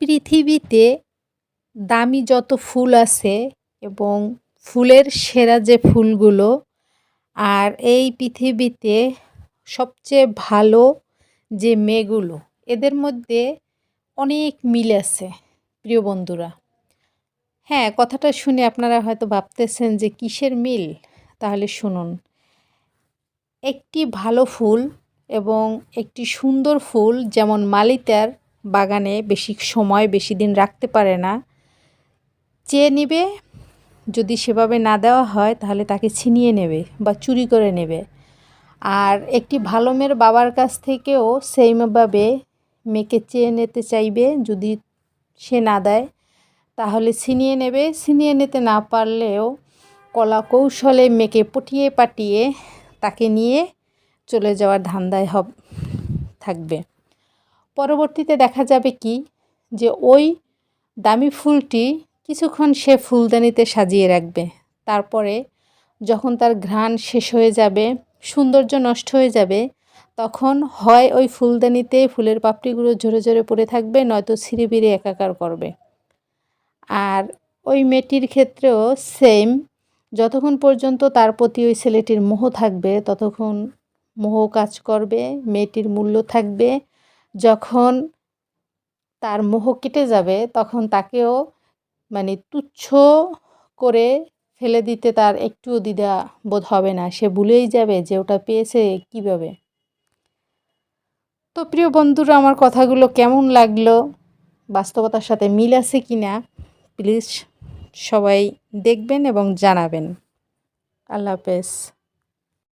পৃথিবীতে দামি যত ফুল আছে এবং ফুলের সেরা যে ফুলগুলো, আর এই পৃথিবীতে সবচেয়ে ভালো যে মেয়েগুলো, এদের মধ্যে অনেক মিল আছে, প্রিয় বন্ধুরা। হ্যাঁ কথাটা শুনে আপনারা হয়তো ভাবতেছেন যে কিসের মিল? তাহলে শুনুন। একটি ভালো ফুল এবং একটি সুন্দর ফুল, যেমন মালিতার বাগানে বেশি সময়, বেশি দিন রাখতে পারে না। চেয়ে নেবে, যদি সেভাবে না দেওয়া হয়, তাহলে তাকে ছিনিয়ে নেবে বা চুরি করে নেবে। আর একটি ভালো মেয়ের বাবার কাছ থেকেও সেইমভাবে মেয়েকে চেয়ে নিতে চাইবে, যদি সে না দেয়, তাহলে ছিনিয়ে নেবে। ছিনিয়ে নিতে না পারলেও কলা কৌশলে মেয়েকে পটিয়ে পাটিয়ে তাকে নিয়ে চলে যাওয়ার ধান্দায় হব, থাকবে। পরবর্তীতে দেখা যাবে কি? যে ওই দামি ফুলটি কিছুক্ষণ সে ফুলদানিতে সাজিয়ে রাখবে। তারপরে যখন তার ঘ্রাণ শেষ হয়ে যাবে, সৌন্দর্য নষ্ট হয়ে যাবে, তখন হয় ওই ফুলদানিতে ফুলের পাপড়িগুলো ঝরে ঝরে পড়ে থাকবে, নয়তো ছিঁড়ে একাকার করবে। আর ওই মেয়েটির ক্ষেত্রেও সেম যতক্ষণ পর্যন্ত তার প্রতি ওই ছেলেটির মোহ থাকবে, ততক্ষণ মোহ কাজ করবে, মেয়েটির মূল্য থাকবে যখন তার মোহ কেটে যাবে, তখন তাকেও মানে তুচ্ছ করে ফেলে দিতে তার একটুও দ্বিধা বোধ হবে না। সে ভুলেই যাবে যে ওটা পেয়েছে কীভাবে। তো প্রিয় বন্ধুরা, আমার কথাগুলো কেমন লাগল? বাস্তবতার সাথে মিল আছে কি না প্লিজ সবাই দেখবেন এবং জানাবেন। আল্লাহ হাফেজ।